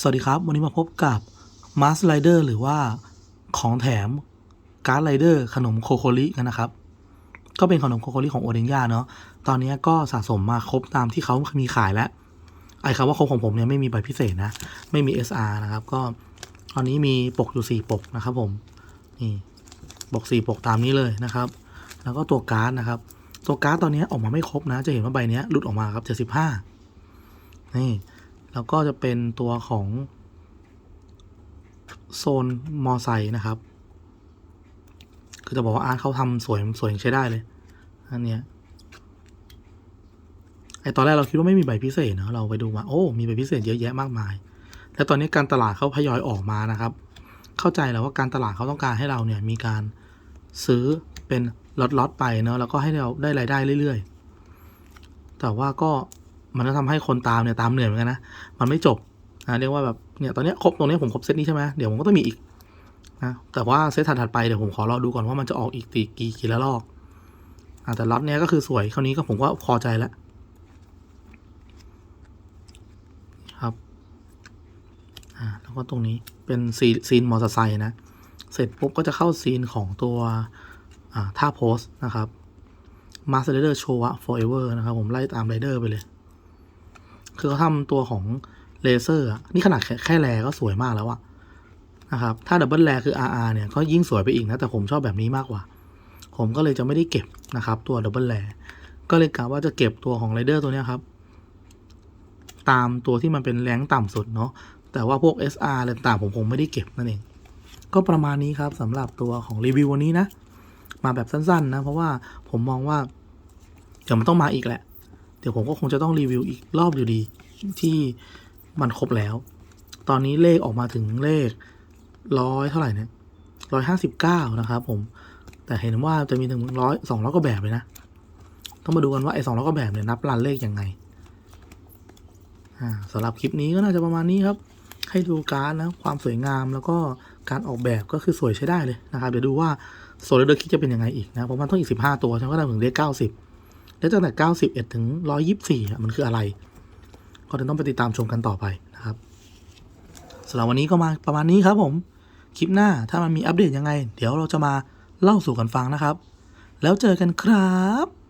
สวัสดีครับ วันนี้มาพบกับมาสไลเดอร์หรือว่าของแถมการ์ดไรเดอร์ขนมโคโคลิกันนะครับ ก็เป็นขนมโคโคลิของโอเดนยาเนาะตอนนี้ก็สะสมมาครบตามที่เขามีขายแล้ว ไอ้คำว่าครบของผมเนี่ยไม่มีใบพิเศษนะ ไม่มี SR นะครับ ก็ตอนนี้มีปกอยู่ 4 ปกนะครับผมนี่ปก 4 ปกตามนี้เลยนะครับ แล้วก็ตัวการ์ดนะครับ ตัวการ์ดตอนนี้ออกมาไม่ครบนะ จะเห็นว่าใบเนี้ยหลุดออกมาครับ75นี่ แล้วก็จะเป็นตัวของโซนมอไซค์นะครับ คือจะบอกว่าอาร์ตเขาทำสวยสวยใช้ได้เลย อันเนี้ยไอตอนแรกเราคิดว่าไม่มีใบพิเศษเนอะเราไปดูมา โอ้ มีใบพิเศษเยอะแยะมากมายและตอนนี้การตลาดเขาพยอยออกมานะครับ เข้าใจแล้วว่าการตลาดเขาต้องการให้เราเนี่ยมีการซื้อเป็นล็อตๆไปเนอะแล้วก็ให้เราได้รายได้เรื่อยๆ แต่ว่าก็ มันจะทำให้คนตามเนี่ยตามเหนื่อยเหมือนกันนะ มันไม่จบนะเรียกว่าแบบเนี่ยตอนนี้ครบตรงนี้ผมครบเซตนี้ใช่ไหมเดี๋ยวผมก็ต้องมีอีกนะแต่ว่าเซตถัดไปเดี๋ยวผมขอรอดูก่อนว่ามันจะออกอีกตีกี่กี่ละลอกอแต่ล็อตเนี้ยก็คือสวยคราวนี้ก็ผมก็พอใจแล้วครับอ่าแล้วก็ตรงนี้เป็นซีนซีนมอเตอร์ไซค์นะ เสร็จปุ๊บก็จะเข้าซีนของตัวอ่าท่าโพสนะครับมาสเตอร์โชวะ forever นะครับ ผมไล่ตามไรเดอร์ไปเลย คือเขาทำตัวของเลเซอร์อะนี่ขนาดแค่แค่แรก็สวยมากแล้วอะนะครับ ถ้าดับเบิลแรคือ RR เนี่ยก็ยิ่งสวยไปอีกนะ แต่ผมชอบแบบนี้มากกว่า ผมก็เลยจะไม่ได้เก็บนะครับ ตัวดับเบิลแรก็เลยกะว่าจะเก็บตัวของไรเดอร์ตัวนี้ครับ ตามตัวที่มันเป็นแรงต่ำสุดเนาะแต่ว่าพวก SR อะไรต่างผมคงไม่ได้เก็บนั่นเอง ก็ประมาณนี้ครับสำหรับตัวของรีวิววันนี้นะ มาแบบสั้นๆนะ เพราะว่าผมมองว่าเดี๋ยวมันต้องมาอีกแหละ ดี๋ยวผมก็คงจะต้องรีวิวอีกรอบอยู่ดี ที่มันครบแล้ว ตอนนี้เลขออกมาถึงเลขร้อยเท่าไหร่เนี่ยร้อยห้าสิบเก้านะครับผม แต่เห็นว่าจะมีถึงร้อยสองร้อยก็แบบเลยนะ ต้องมาดูกันว่าไอ้สองร้อยก็แบบเนี่ยนับรันเลขยังไงอ่าสำหรับคลิปนี้ก็น่าจะประมาณนี้ครับ ให้ดูการ์ดนะความสวยงามแล้วก็การออกแบบก็คือสวยใช้ได้เลยนะครับ เดี๋ยวดูว่าโซลเดอร์คิดจะเป็นยังไงอีกนะ เพราะมันต้องอีกสิบห้าตัวฉันก็ได้ถึงเลขเก้าสิบ แล้วตั้งแต่เก้าสิบเอ็ดถึง 124 มันคืออะไร ก็จะต้องไปติดตามชมกันต่อไปนะครับสำหรับวันนี้ก็มาประมาณนี้ครับผม คลิปหน้าถ้ามันมีอัปเดตยังไง เดี๋ยวเราจะมาเล่าสู่กันฟังนะครับ แล้วเจอกันครับ